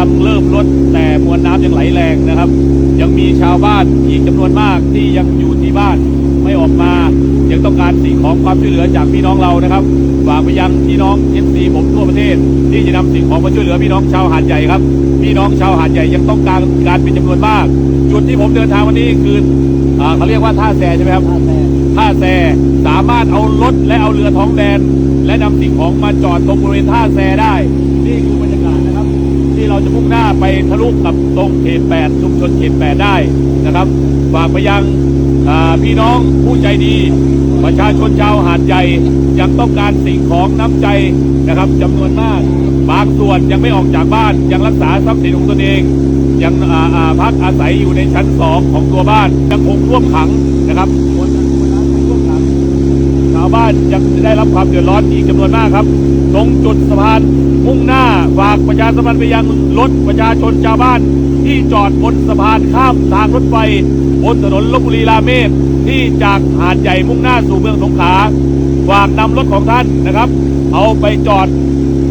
ลังเริ่มลดแต่มวลน้ำยังไหลแรงนะครับ ยังมีชาวบ้านอีกจำนวนมากที่ยังอยู่ที่บ้านไม่ออกมา ยังต้องการสิ่งของความช่วยเหลือจากพี่น้องเรานะครับฝากไปยังพี่น้องเอฟซีผมทั่วประเทศ ที่จะนำสิ่งของมาช่วยเหลือพี่น้องชาวหาดใหญ่ครับพี่น้องชาวหาดใหญ่ยังต้องการการเป็นจำนวนมาก จุดที่ผมเดินทางวันนี้คืออ่าเขาเรียกว่าท่าแซใช่ไหมครับท่าแซสามารถเอารถและเอาเรือท้องแดน และนำสิ่งของมาจอดตรงบริเวณท่าแซได้นี่คือบรรยากาศ จะมุ่งหน้าไปทะลุกับตรงเขต8ชุมชนเขต8ได้นะครับฝากไปยังพี่น้องผู้ใจดี ประชาชนชาวหาดใหญ่ยังต้องการสิ่งของน้ำใจนะครับจำนวนมาก บางส่วนยังไม่ออกจากบ้านยังรักษาทรัพย์สินของตนเองยังพักอาศัยอยู่ในชั้นสองของตัวบ้านยังคงท่วมขังนะครับชาวบ้านยังได้รับความเดือดร้อนอีกจำนวนมากครับ ตรงจุดสะพานมุ่งหน้า ประชาสัมพันธ์ไปยังรถประชาชนชาวบ้าน ที่จอดบนสะพานข้ามทางรถไฟบนถนนลบบุรีราเมศที่จากหาดใหญ่มุ่งหน้าสู่เมืองสงขลาฝากนำรถของท่านนะครับ เอาไปจอด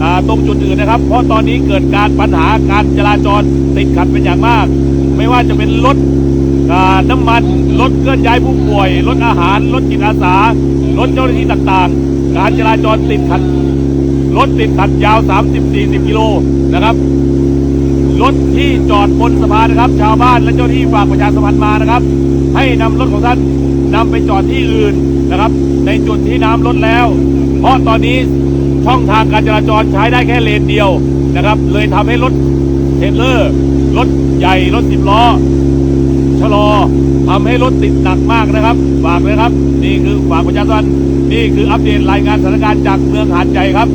อตรงจุดอื่นนะครับ เพราะตอนนี้เกิดการปัญหาการจราจรติดขัดเป็นอย่างมาก ไม่ว่าจะเป็นรถน้ำมันรถเคลื่อนย้ายผู้ป่วยรถอาหารรถจิตอาสารถเจ้าหน้าที่ต่างๆ การจราจรติดขัด รถติดขัดยาว 30-40 กิโลนะครับ รถที่จอดบนสะพานนะครับ ชาวบ้านและเจ้าหน้าที่ฝากประชาสัมพันธ์มานะครับ ให้นำรถของท่านนำไปจอดที่อื่นนะครับ ในจุดที่น้ำลดแล้ว เพราะตอนนี้ช่องทางการจราจรใช้ได้แค่เลนเดียวนะครับ เลยทำให้รถเทรลเลอร์รถใหญ่รถสิบล้อชะลอทำให้รถติดหนักมากนะครับ ฝากเลยครับ นี่คือฝากประชาชนนี่คืออัปเดตรายงานสถานการณ์จากเมืองหาดใหญ่ครับ